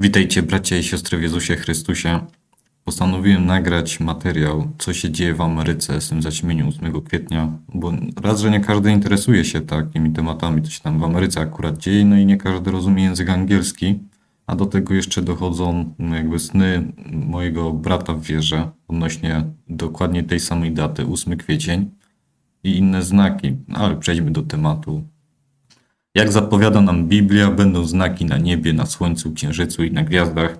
Witajcie bracia i siostry w Jezusie Chrystusie. Postanowiłem nagrać materiał, co się dzieje w Ameryce z tym zaćmieniem 8 kwietnia, bo raz, że nie każdy interesuje się takimi tematami, co się tam w Ameryce akurat dzieje, no i nie każdy rozumie język angielski, a do tego jeszcze dochodzą no, jakby sny mojego brata w wierze odnośnie dokładnie tej samej daty, 8 kwiecień i inne znaki, No, ale przejdźmy do tematu. Jak zapowiada nam Biblia, będą znaki na niebie, na słońcu, księżycu i na gwiazdach.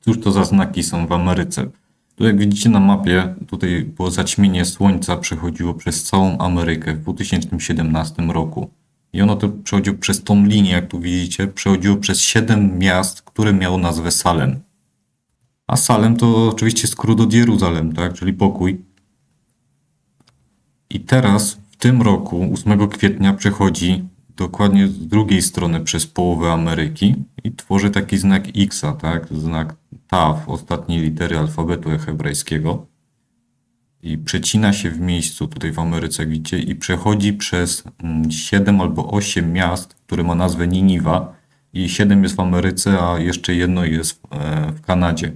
Cóż to za znaki są w Ameryce? Tu jak widzicie na mapie, tutaj było zaćmienie słońca przechodziło przez całą Amerykę w 2017 roku. I ono to przechodziło przez tą linię, jak tu widzicie, przechodziło przez 7 miast, które miało nazwę Salem. A Salem to oczywiście skrót od Jeruzalem, tak? Czyli pokój. I teraz tym roku, 8 kwietnia, przechodzi dokładnie z drugiej strony przez połowę Ameryki i tworzy taki znak X, tak? Znak Taw, ostatniej litery alfabetu hebrajskiego. I przecina się w miejscu tutaj w Ameryce, jak widzicie, i przechodzi przez 7 albo 8 miast, które ma nazwę Niniwa. I 7 jest w Ameryce, a jeszcze jedno jest w, e, w Kanadzie.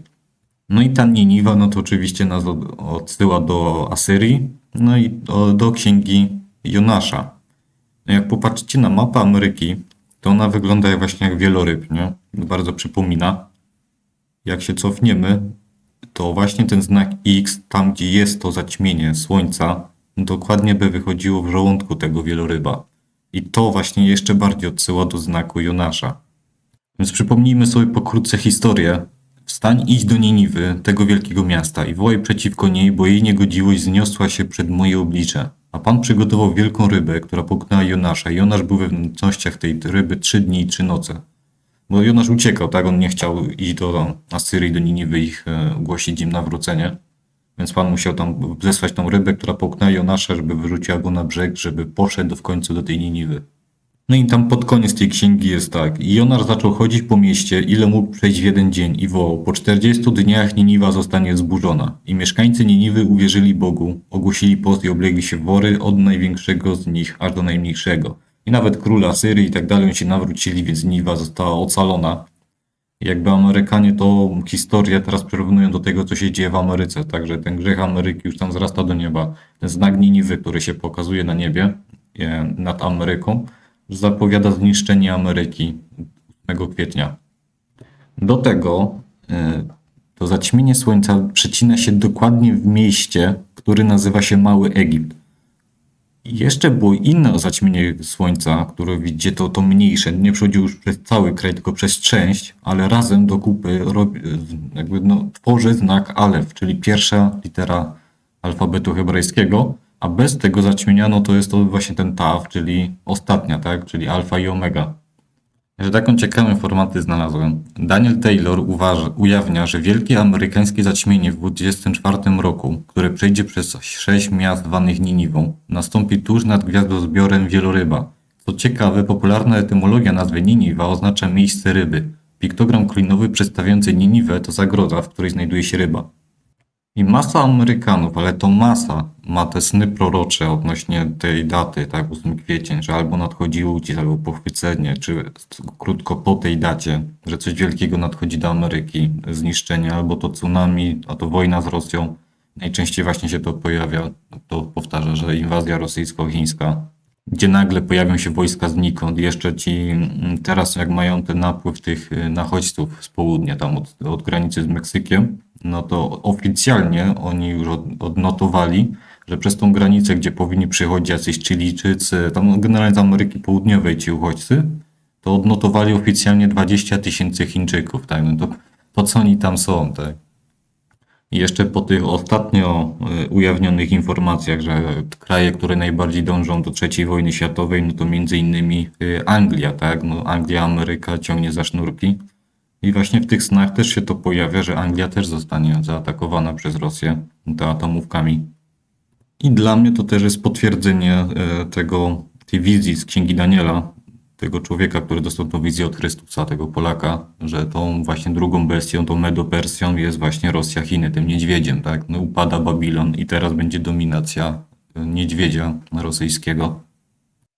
No i ta Niniwa, no to oczywiście nas od- odsyła do Asyrii, no i do, do księgi Jonasza. No Jak popatrzycie na mapę Ameryki, to ona wygląda właśnie jak wieloryb, nie? Bardzo przypomina. Jak się cofniemy, to właśnie ten znak X, tam gdzie jest to zaćmienie słońca, dokładnie by wychodziło w żołądku tego wieloryba. I to właśnie jeszcze bardziej odsyła do znaku Jonasza. Więc przypomnijmy sobie pokrótce historię. Wstań, idź do Niniwy, tego wielkiego miasta, i wołaj przeciwko niej, bo jej niegodziwość zniosła się przed moje oblicze. A Pan przygotował wielką rybę, która pokonała Jonasza. Jonasz był we wnętrznościach tej ryby trzy dni i trzy noce. Bo Jonasz uciekał, tak? On nie chciał iść do Asyrii, do Niniwy ich e, głosić im nawrócenie. Więc Pan musiał tam zesłać tą rybę, która połknęła Jonasza, żeby wyrzuciła go na brzeg, żeby poszedł w końcu do tej Niniwy. No i tam pod koniec tej księgi jest tak. I Jonasz zaczął chodzić po mieście, ile mógł przejść w jeden dzień i wołał. Po 40 dniach Niniwa zostanie zburzona. I mieszkańcy Niniwy uwierzyli Bogu, ogłosili post i oblegli się wory od największego z nich aż do najmniejszego. I nawet król Asyrii i tak dalej się nawrócili, więc Niniwa została ocalona. Jakby Amerykanie to historię teraz przyrównują do tego, co się dzieje w Ameryce. Także ten grzech Ameryki już tam wzrasta do nieba. Ten znak Niniwy, który się pokazuje na niebie e, nad Ameryką, zapowiada zniszczenie Ameryki 8 kwietnia. Do tego e, to zaćmienie słońca przecina się dokładnie w mieście, który nazywa się Mały Egipt. I jeszcze było inne zaćmienie słońca, które widzicie, to, to mniejsze, nie przechodziło już przez cały kraj, tylko przez część, ale razem do kupy robi, jakby no, tworzy znak Alef, czyli pierwsza litera alfabetu hebrajskiego, a bez tego zaćmienia, no to jest to właśnie ten Taw, czyli ostatnia, tak, czyli alfa i omega. Że taką ciekawą informację znalazłem. Daniel Taylor uważa, ujawnia, że wielkie amerykańskie zaćmienie w 24 roku, które przejdzie przez sześć miast zwanych Niniwą, nastąpi tuż nad gwiazdozbiorem wieloryba. Co ciekawe, popularna etymologia nazwy Niniwa oznacza miejsce ryby. Piktogram klinowy przedstawiający Niniwę to zagroda, w której znajduje się ryba. I masa Amerykanów, ale to masa, ma te sny prorocze odnośnie tej daty, tak, 8 kwiecień, że albo nadchodzi łódź, albo pochwycenie, czy krótko po tej dacie, że coś wielkiego nadchodzi do Ameryki, zniszczenie, albo to tsunami, a to wojna z Rosją. Najczęściej właśnie się to pojawia, to powtarza, że inwazja rosyjsko-chińska, gdzie nagle pojawią się wojska znikąd. Jeszcze ci mm, teraz, jak mają ten napływ tych y, nachodźców z południa, tam od, od granicy z Meksykiem, no to oficjalnie oni już od, odnotowali, że przez tą granicę, gdzie powinni przychodzić jacyś Chilijczycy, tam generalnie z Ameryki Południowej ci uchodźcy, to odnotowali oficjalnie 20 tysięcy Chińczyków, tak? No to, to co oni tam są, tak? I jeszcze po tych ostatnio y, ujawnionych informacjach, że kraje, które najbardziej dążą do III wojny światowej, no to między innymi y, Anglia, tak? No Anglia, Ameryka ciągnie za sznurki. I właśnie w tych snach też się to pojawia, że Anglia też zostanie zaatakowana przez Rosję to atomówkami. I dla mnie to też jest potwierdzenie e, tego, tej wizji z Księgi Daniela, tego człowieka, który dostał tą wizję od Chrystusa, tego Polaka, że tą właśnie drugą bestią, tą Medopersją jest właśnie Rosja, Chiny, tym niedźwiedziem, tak? No, upada Babilon i teraz będzie dominacja e, niedźwiedzia rosyjskiego.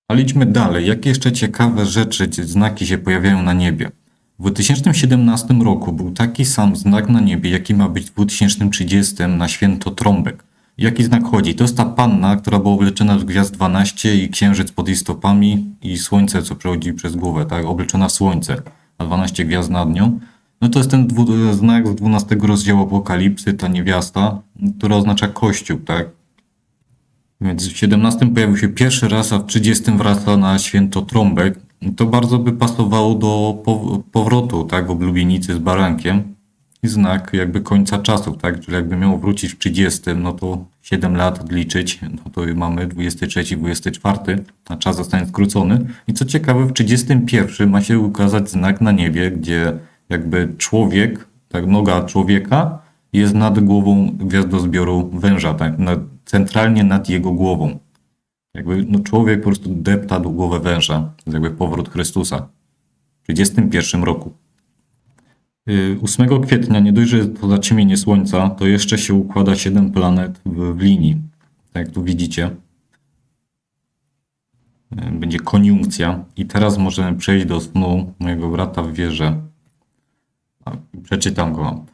Ale idźmy dalej. Jakie jeszcze ciekawe rzeczy, znaki się pojawiają na niebie? W 2017 roku był taki sam znak na niebie, jaki ma być w 2030 na święto trąbek. Jaki znak chodzi? To jest ta panna, która była obleczona w gwiazd 12 i księżyc pod jej stopami i słońce, co przechodzi przez głowę, tak? Obleczona w słońce, a 12 gwiazd nad nią. No to jest ten znak z 12 rozdziału Apokalipsy, ta niewiasta, która oznacza kościół, tak? Więc w 17 pojawił się pierwszy raz, a w 30 wraca na święto trąbek. To bardzo by pasowało do pow- powrotu, tak, oblubienicy z barankiem. I znak jakby końca czasów, tak? Czyli jakby miał wrócić w 30, no to 7 lat odliczyć, no to mamy 23, 24, a czas zostanie skrócony. I co ciekawe, w 31 ma się ukazać znak na niebie, gdzie jakby człowiek, tak, noga człowieka jest nad głową gwiazdozbioru węża, tak, centralnie nad jego głową. Jakby no, człowiek po prostu depta do głowę węża. Jest jakby powrót Chrystusa. W 31 roku. Y, 8 kwietnia, nie dość, że to Słońca, to jeszcze się układa 7 planet w, w linii. Tak jak tu widzicie. Y, Będzie koniunkcja. I teraz możemy przejść do snu mojego brata w wieży. Przeczytam go.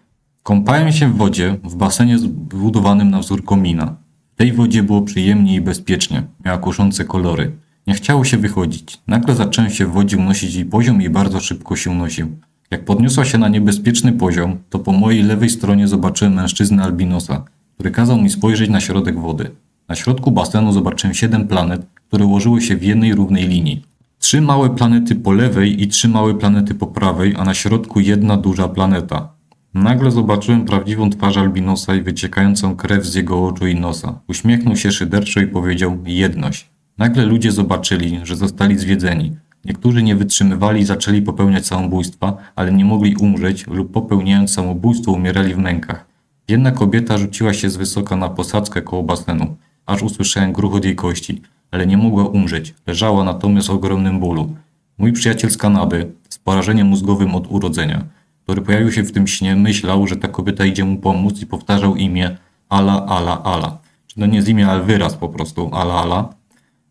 Kąpałem się w wodzie w basenie zbudowanym na wzór komina. Tej wodzie było przyjemnie i bezpiecznie. Miała kuszące kolory. Nie chciało się wychodzić. Nagle zacząłem się w wodzie unosić i poziom jej bardzo szybko się unosił. Jak podniosła się na niebezpieczny poziom, to po mojej lewej stronie zobaczyłem mężczyznę albinosa, który kazał mi spojrzeć na środek wody. Na środku basenu zobaczyłem siedem planet, które ułożyły się w jednej równej linii. Trzy małe planety po lewej i trzy małe planety po prawej, a na środku jedna duża planeta. Nagle zobaczyłem prawdziwą twarz albinosa i wyciekającą krew z jego oczu i nosa. Uśmiechnął się szyderczo i powiedział jedność. Nagle ludzie zobaczyli, że zostali zwiedzeni. Niektórzy nie wytrzymywali i zaczęli popełniać samobójstwa, ale nie mogli umrzeć lub popełniając samobójstwo umierali w mękach. Jedna kobieta rzuciła się z wysoka na posadzkę koło basenu, aż usłyszałem gruchot jej kości, ale nie mogła umrzeć. Leżała natomiast w ogromnym bólu. Mój przyjaciel z Kanady, z porażeniem mózgowym od urodzenia, który pojawił się w tym śnie, myślał, że ta kobieta idzie mu pomóc i powtarzał imię Ala, Ala, Ala. Czy to nie jest imię, ale wyraz po prostu Ala, Ala.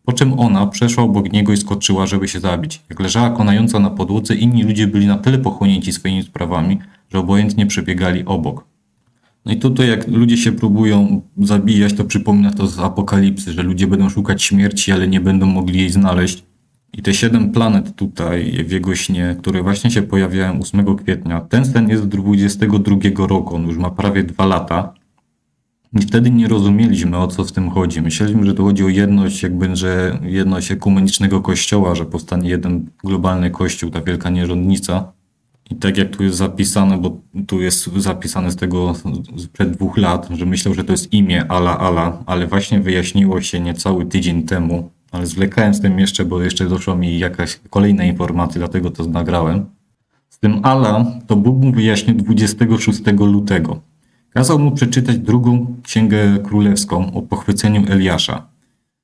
Po czym ona przeszła obok niego i skoczyła, żeby się zabić. Jak leżała konająca na podłodze, inni ludzie byli na tyle pochłonięci swoimi sprawami, że obojętnie przebiegali obok. No i tutaj jak ludzie się próbują zabijać, to przypomina to z apokalipsy, że ludzie będą szukać śmierci, ale nie będą mogli jej znaleźć. I te siedem planet tutaj w jego śnie, które właśnie się pojawiają 8 kwietnia, ten sen jest z 22 roku, on już ma prawie dwa lata. I wtedy nie rozumieliśmy o co w tym chodzi. Myśleliśmy, że to chodzi o jedność, jakby, że jedność ekumenicznego kościoła, że powstanie jeden globalny kościół, ta wielka nierządnica. I tak jak tu jest zapisane, bo tu jest zapisane z tego sprzed dwóch lat, że myślał, że to jest imię Ala Ala, ale właśnie wyjaśniło się niecały tydzień temu, ale zwlekałem z tym jeszcze, bo jeszcze doszła mi jakaś kolejna informacja, dlatego to nagrałem. Z tym Ala to Bóg mu wyjaśnił 26 lutego. Kazał mu przeczytać drugą księgę królewską o pochwyceniu Eliasza.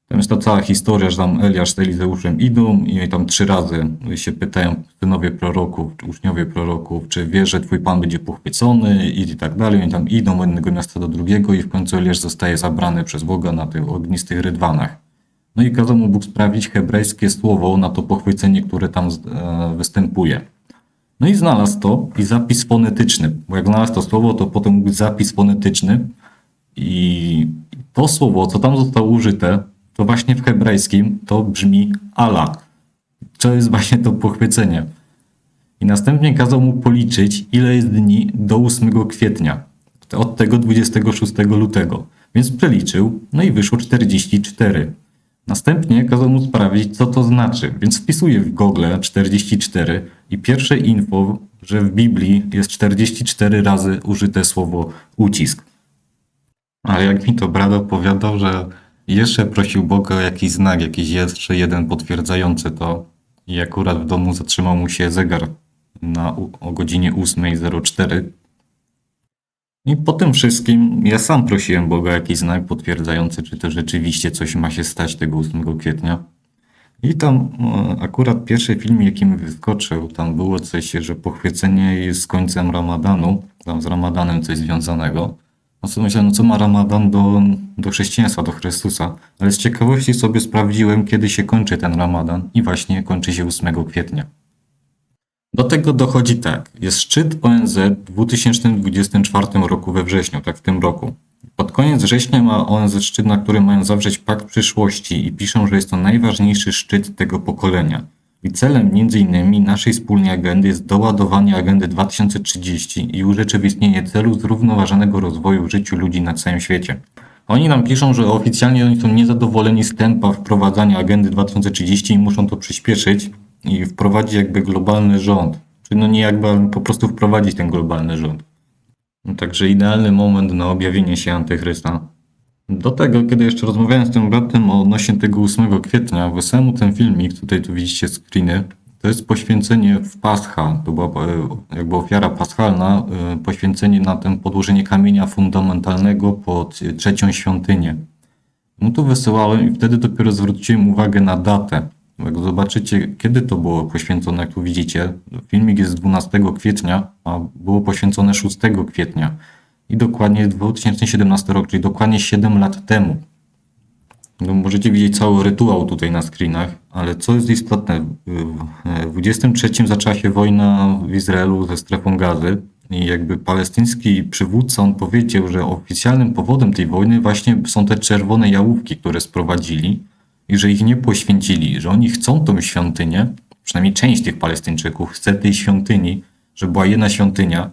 Tam jest ta cała historia, że tam Eliasz z Elizeuszem idą i tam trzy razy się pytają synowie proroków, czy uczniowie proroków, czy wiesz, że twój pan będzie pochwycony i tak dalej. Oni tam idą od jednego miasta do drugiego i w końcu Eliasz zostaje zabrany przez Boga na tych ognistych rydwanach. No i kazał mu Bóg sprawdzić hebrajskie słowo na to pochwycenie, które tam e, występuje. No i znalazł to i zapis fonetyczny, bo jak znalazł to słowo, to potem był zapis fonetyczny i to słowo, co tam zostało użyte, to właśnie w hebrajskim to brzmi ala. To jest właśnie to pochwycenie. I następnie kazał mu policzyć, ile jest dni do 8 kwietnia, od tego 26 lutego. Więc przeliczył, no i wyszło 44. Następnie kazał mu sprawdzić, co to znaczy, więc wpisuje w Google 44 i pierwsze info, że w Biblii jest 44 razy użyte słowo ucisk. Ale jak mi to brat opowiadał, że jeszcze prosił Boga o jakiś znak, jakiś jeszcze jeden potwierdzający to i akurat w domu zatrzymał mu się zegar na, o godzinie 8.04 i po tym wszystkim ja sam prosiłem Boga o jakiś znak potwierdzający, czy to rzeczywiście coś ma się stać tego 8 kwietnia. I tam e, akurat pierwszy film, jaki mi wyskoczył, tam było coś, że pochwycenie jest z końcem Ramadanu, tam z Ramadanem coś związanego. No co myślałem, no co ma Ramadan do, do chrześcijaństwa, do Chrystusa. Ale z ciekawości sobie sprawdziłem, kiedy się kończy ten Ramadan i właśnie kończy się 8 kwietnia. Do tego dochodzi tak. Jest szczyt ONZ w 2024 roku we wrześniu, tak w tym roku. Pod koniec września ma ONZ szczyt, na którym mają zawrzeć pakt przyszłości i piszą, że jest to najważniejszy szczyt tego pokolenia. I celem innymi naszej wspólnej agendy jest doładowanie agendy 2030 i urzeczywistnienie celu zrównoważonego rozwoju w życiu ludzi na całym świecie. Oni nam piszą, że oficjalnie oni są niezadowoleni z tempa wprowadzania agendy 2030 i muszą to przyspieszyć i wprowadzić jakby globalny rząd. Czyli no nie jakby, po prostu wprowadzić ten globalny rząd. No także idealny moment na objawienie się antychrysta. Do tego, kiedy jeszcze rozmawiałem z tym bratem odnośnie tego 8 kwietnia, wysłałem mu ten filmik, tutaj tu widzicie screeny, to jest poświęcenie w Pascha, to była e, jakby ofiara paschalna, e, poświęcenie na ten podłożenie kamienia fundamentalnego pod trzecią świątynię. No to wysyłałem i wtedy dopiero zwróciłem uwagę na datę. Jak zobaczycie, kiedy to było poświęcone, jak tu widzicie, filmik jest 12 kwietnia, a było poświęcone 6 kwietnia. I dokładnie 2017 rok, czyli dokładnie 7 lat temu. No, możecie widzieć cały rytuał tutaj na screenach, ale co jest istotne, w 23 zaczęła się wojna w Izraelu ze strefą gazy i jakby palestyński przywódca, on powiedział, że oficjalnym powodem tej wojny właśnie są te czerwone jałówki, które sprowadzili i że ich nie poświęcili, że oni chcą tą świątynię, przynajmniej część tych Palestyńczyków chce tej świątyni, żeby była jedna świątynia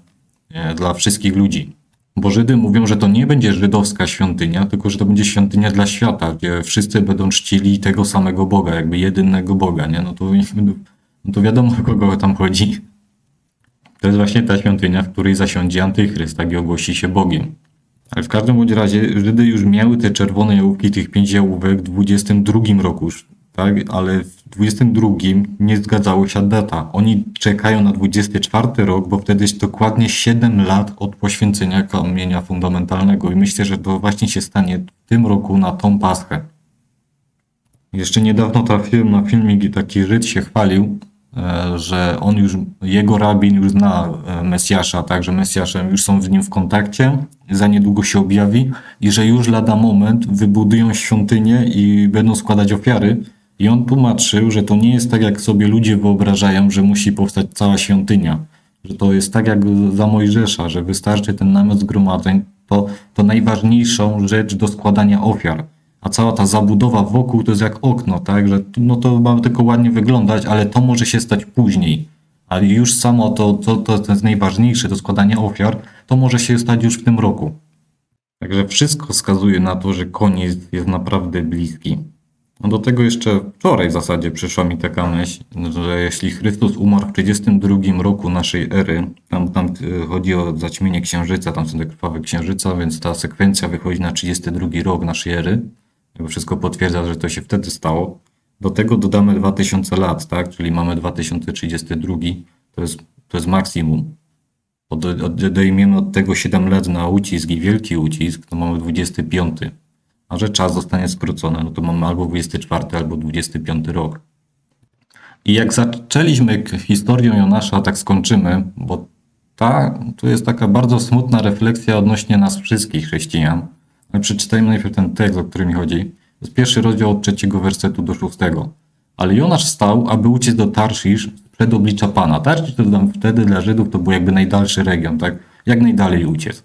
e, dla wszystkich ludzi. Bo Żydy mówią, że to nie będzie żydowska świątynia, tylko że to będzie świątynia dla świata, gdzie wszyscy będą czcili tego samego Boga, jakby jedynego Boga, nie? No to, no to wiadomo, o kogo tam chodzi. To jest właśnie ta świątynia, w której zasiądzie antychryst, tak i ogłosi się Bogiem. Ale w każdym bądź razie Żydy już miały te czerwone jałówki, tych pięć jałówek w 22 roku tak? Ale w 22 nie zgadzało się data. Oni czekają na 24 rok, bo wtedy jest dokładnie 7 lat od poświęcenia kamienia fundamentalnego i myślę, że to właśnie się stanie w tym roku na tą Paschę. Jeszcze niedawno trafiłem na filmik i taki Żyd się chwalił, że on już, jego rabin już zna e, Mesjasza, także Mesjaszem już są z nim w kontakcie, za niedługo się objawi i że już lada moment wybudują świątynię i będą składać ofiary. I on tłumaczył, że to nie jest tak, jak sobie ludzie wyobrażają, że musi powstać cała świątynia. Że to jest tak jak za Mojżesza, że wystarczy ten namiot zgromadzeń, to, to najważniejszą rzecz do składania ofiar a cała ta zabudowa wokół to jest jak okno, tak, że no to ma tylko ładnie wyglądać, ale to może się stać później. Ale już samo to, to, to jest najważniejsze, to składanie ofiar, to może się stać już w tym roku. Także wszystko wskazuje na to, że koniec jest naprawdę bliski. No do tego jeszcze wczoraj w zasadzie przyszła mi taka myśl, że jeśli Chrystus umarł w 32 roku naszej ery, tam, tam e, chodzi o zaćmienie księżyca, tam są te krwawe księżyca, więc ta sekwencja wychodzi na 32 rok naszej ery, wszystko potwierdza, że to się wtedy stało. Do tego dodamy 2000 lat, tak? Czyli mamy 2032, to jest, to jest maksimum. Od, odejmiemy od tego 7 lat na ucisk i wielki ucisk, to mamy 25. A że czas zostanie skrócony, no to mamy albo 24, albo 25 rok. I jak zaczęliśmy historią Jonasza, tak skończymy, bo ta, tu jest taka bardzo smutna refleksja odnośnie nas wszystkich chrześcijan. Ale przeczytajmy najpierw ten tekst, o który mi chodzi. To jest pierwszy rozdział od trzeciego wersetu do szóstego. Ale Jonasz stał, aby uciec do Tarszisz przed oblicza Pana. Tarszisz to tam wtedy dla Żydów to był jakby najdalszy region, tak? Jak najdalej uciec.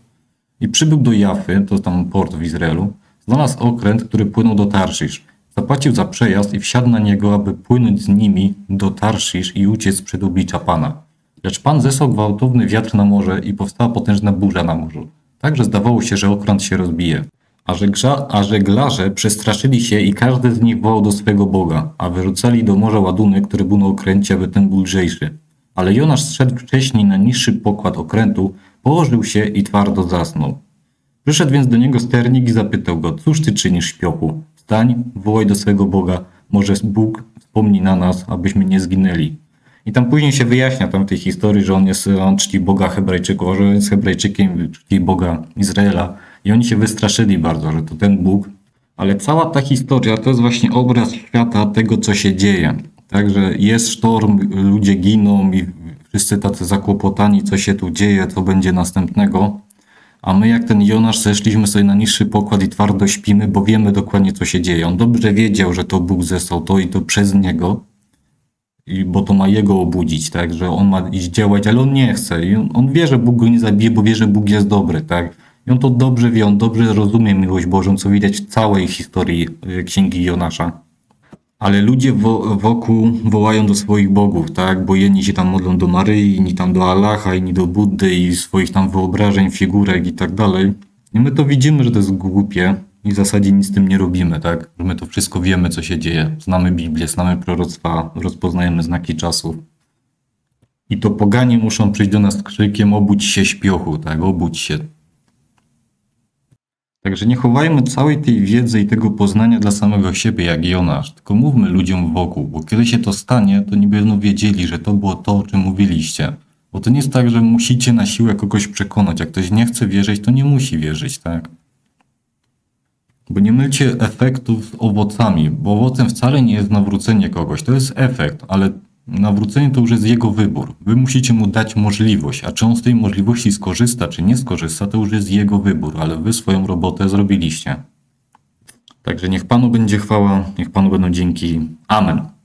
I przybył do Jafy, to tam port w Izraelu, znalazł okręt, który płynął do Tarszisz. Zapłacił za przejazd i wsiadł na niego, aby płynąć z nimi do Tarszisz i uciec przed oblicza Pana. Lecz Pan zesłał gwałtowny wiatr na morze i powstała potężna burza na morzu. Także zdawało się, że okręt się rozbije. A, żeglarze, a żeglarze przestraszyli się i każdy z nich wołał do swego Boga, a wyrzucali do morza ładunek, który był na okręcie, aby ten był lżejszy. Ale Jonasz zszedł wcześniej na niższy pokład okrętu, położył się i twardo zasnął. Przyszedł więc do niego sternik i zapytał go, cóż ty czynisz, śpiochu? Wstań, wołaj do swego Boga, może Bóg wspomni na nas, abyśmy nie zginęli. I tam później się wyjaśnia tam w tej historii, że on jest, on czci Boga Hebrajczyków, że jest Hebrajczykiem, czci Boga Izraela, i oni się wystraszyli bardzo, że to ten Bóg. Ale cała ta historia to jest właśnie obraz świata tego, co się dzieje. Także jest sztorm, ludzie giną i wszyscy tacy zakłopotani, co się tu dzieje, co będzie następnego. A my, jak ten Jonasz, zeszliśmy sobie na niższy pokład i twardo śpimy, bo wiemy dokładnie, co się dzieje. On dobrze wiedział, że to Bóg zesłał to i to przez niego. i bo to ma jego obudzić, tak, że on ma iść działać, ale on nie chce i on, on wie, że Bóg go nie zabije, bo wie, że Bóg jest dobry, tak. On to dobrze wie, on dobrze rozumie miłość Bożą, co widać w całej historii y, Księgi Jonasza. Ale ludzie wo- wokół wołają do swoich bogów, tak? Bo jedni się tam modlą do Maryi, inni tam do Allaha, inni do Buddy i swoich tam wyobrażeń, figurek i tak dalej. I my to widzimy, że to jest głupie i w zasadzie nic z tym nie robimy, tak? Że my to wszystko wiemy, co się dzieje. Znamy Biblię, znamy proroctwa, rozpoznajemy znaki czasów. I to poganie muszą przyjść do nas krzykiem obudź się śpiochu, tak? Obudź się. Także nie chowajmy całej tej wiedzy i tego poznania dla samego siebie, jak Jonasz, tylko mówmy ludziom wokół, bo kiedy się to stanie, to nie będą wiedzieli, że to było to, o czym mówiliście. Bo to nie jest tak, że musicie na siłę kogoś przekonać. Jak ktoś nie chce wierzyć, to nie musi wierzyć, tak? Bo nie mylcie efektów z owocami, bo owocem wcale nie jest nawrócenie kogoś, to jest efekt, ale nawrócenie to już jest jego wybór. Wy musicie mu dać możliwość, a czy on z tej możliwości skorzysta, czy nie skorzysta, to już jest jego wybór, ale wy swoją robotę zrobiliście. Także niech Panu będzie chwała, niech Panu będą dzięki. Amen.